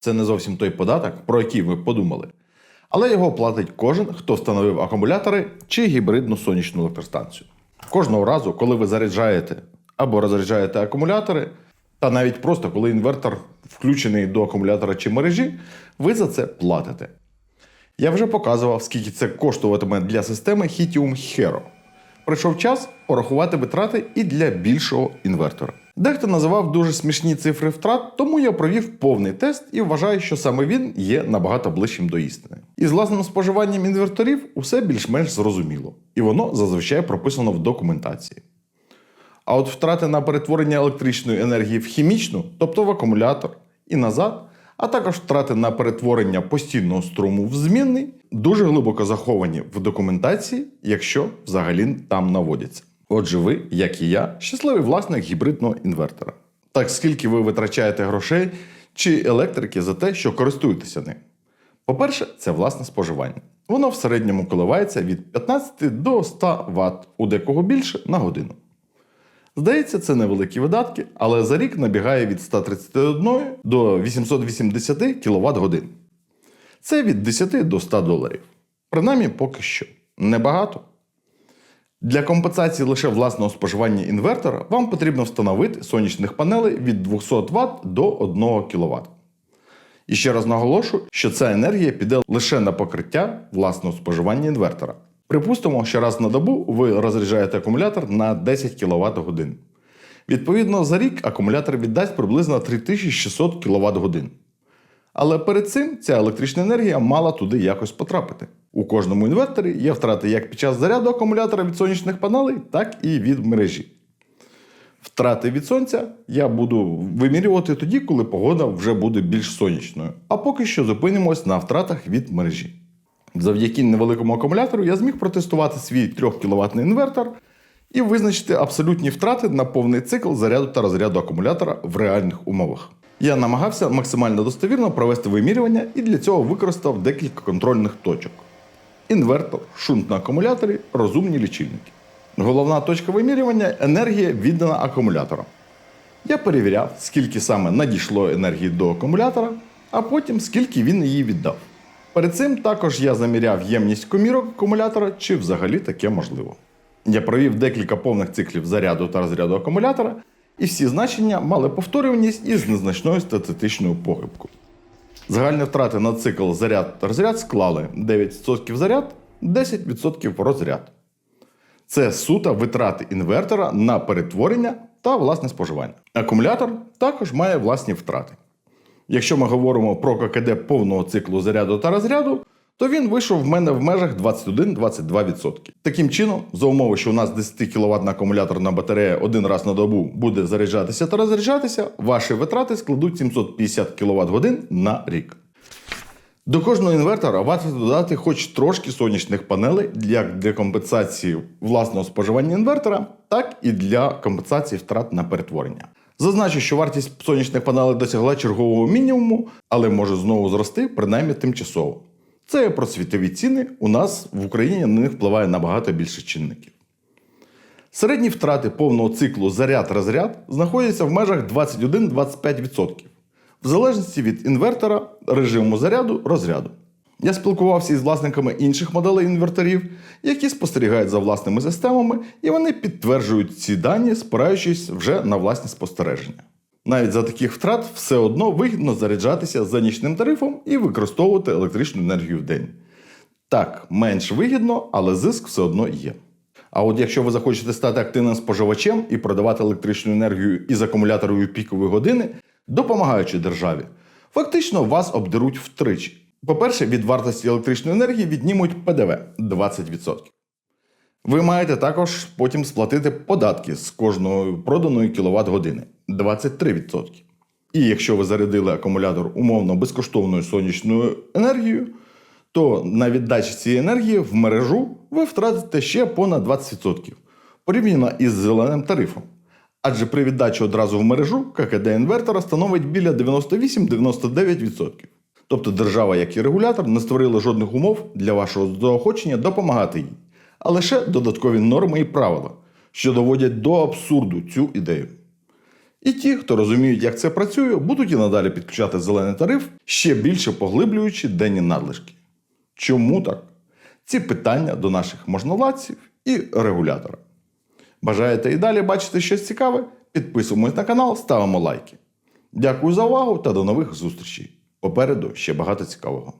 Це не зовсім той податок, про який ви подумали. Але його платить кожен, хто встановив акумулятори чи гібридну сонячну електростанцію. Кожного разу, коли ви заряджаєте або розряджаєте акумулятори, та навіть просто коли інвертор включений до акумулятора чи мережі, ви за це платите. Я вже показував, скільки це коштуватиме для системи Hitium Hero. Прийшов час порахувати витрати і для більшого інвертора. Дехто називав дуже смішні цифри втрат, тому я провів повний тест і вважаю, що саме він є набагато ближчим до істини. І з власним споживанням інверторів усе більш-менш зрозуміло, і воно зазвичай прописано в документації. А от втрати на перетворення електричної енергії в хімічну, тобто в акумулятор і назад, а також втрати на перетворення постійного струму в змінний, дуже глибоко заховані в документації, якщо взагалі там наводяться. Отже, ви, як і я, щасливий власник гібридного інвертора. Так скільки ви витрачаєте грошей чи електрики за те, що користуєтеся ним? По-перше, це власне споживання. Воно в середньому коливається від 15 до 100 Вт, у декого більше на годину. Здається, це невеликі видатки, але за рік набігає від 131 до 880 кВт годин. Це від 10 до 100 доларів. Принаймні поки що. Небагато. Для компенсації лише власного споживання інвертора вам потрібно встановити сонячних панелей від 200 Вт до 1 кВт. І ще раз наголошую, що ця енергія піде лише на покриття власного споживання інвертора. Припустимо, що раз на добу ви розряджаєте акумулятор на 10 кВт годин. Відповідно, за рік акумулятор віддасть приблизно 3600 кВт годин. Але перед цим ця електрична енергія мала туди якось потрапити. У кожному інверторі є втрати як під час заряду акумулятора від сонячних панелей, так і від мережі. Втрати від сонця я буду вимірювати тоді, коли погода вже буде більш сонячною. А поки що зупинимось на втратах від мережі. Завдяки невеликому акумулятору я зміг протестувати свій 3 кВт інвертор і визначити абсолютні втрати на повний цикл заряду та розряду акумулятора в реальних умовах. Я намагався максимально достовірно провести вимірювання і для цього використав декілька контрольних точок: інвертор, шунт на акумуляторі, розумні лічильники. Головна точка вимірювання енергія віддана акумулятором. Я перевіряв, скільки саме надійшло енергії до акумулятора, а потім скільки він її віддав. Перед цим також я заміряв ємність комірок акумулятора, чи взагалі таке можливо. Я провів декілька повних циклів заряду та розряду акумулятора, і всі значення мали повторюваність із незначною статистичною похибкою. Загальні втрати на цикл заряд та розряд склали 9% заряд, 10% розряд. Це суто витрати інвертора на перетворення та власне споживання. Акумулятор також має власні втрати. Якщо ми говоримо про ККД повного циклу заряду та розряду, то він вийшов в мене в межах 21-22%. Таким чином, за умови, що у нас 10 кВт акумуляторна батарея один раз на добу буде заряджатися та розряджатися, ваші витрати складуть 750 кВт годин на рік. До кожного інвертора варто додати хоч трошки сонячних панелей як для компенсації власного споживання інвертора, так і для компенсації втрат на перетворення. Зазначу, що вартість сонячних панелей досягла чергового мінімуму, але може знову зрости, принаймні тимчасово. Це про світові ціни. У нас в Україні на них впливає набагато більше чинників. Середні втрати повного циклу заряд-розряд знаходяться в межах 21-25%, в залежності від інвертора, режиму заряду, розряду. Я спілкувався із власниками інших моделей інверторів, які спостерігають за власними системами, і вони підтверджують ці дані, спираючись вже на власні спостереження. Навіть за таких втрат все одно вигідно заряджатися за нічним тарифом і використовувати електричну енергію в день. Так, менш вигідно, але зиск все одно є. А от якщо ви захочете стати активним споживачем і продавати електричну енергію із акумуляторою пікової години, допомагаючи державі, фактично вас обдеруть втричі. По-перше, від вартості електричної енергії віднімуть ПДВ 20%. Ви маєте також потім сплатити податки з кожної проданої кіловат години 23%. І якщо ви зарядили акумулятор умовно безкоштовною сонячною енергією, то на віддачі цієї енергії в мережу ви втратите ще понад 20% порівняно із зеленим тарифом. Адже при віддачі одразу в мережу ККД інвертора становить біля 98-99%. Тобто держава, як і регулятор, не створила жодних умов для вашого заохочення допомагати їй, а лише додаткові норми і правила, що доводять до абсурду цю ідею. І ті, хто розуміють, як це працює, будуть і надалі підключати зелений тариф, ще більше поглиблюючи денні надлишки. Чому так? Ці питання до наших можновладців і регулятора. Бажаєте і далі бачити щось цікаве? Підписуємось на канал, ставимо лайки. Дякую за увагу та до нових зустрічей. Попереду ще багато цікавого.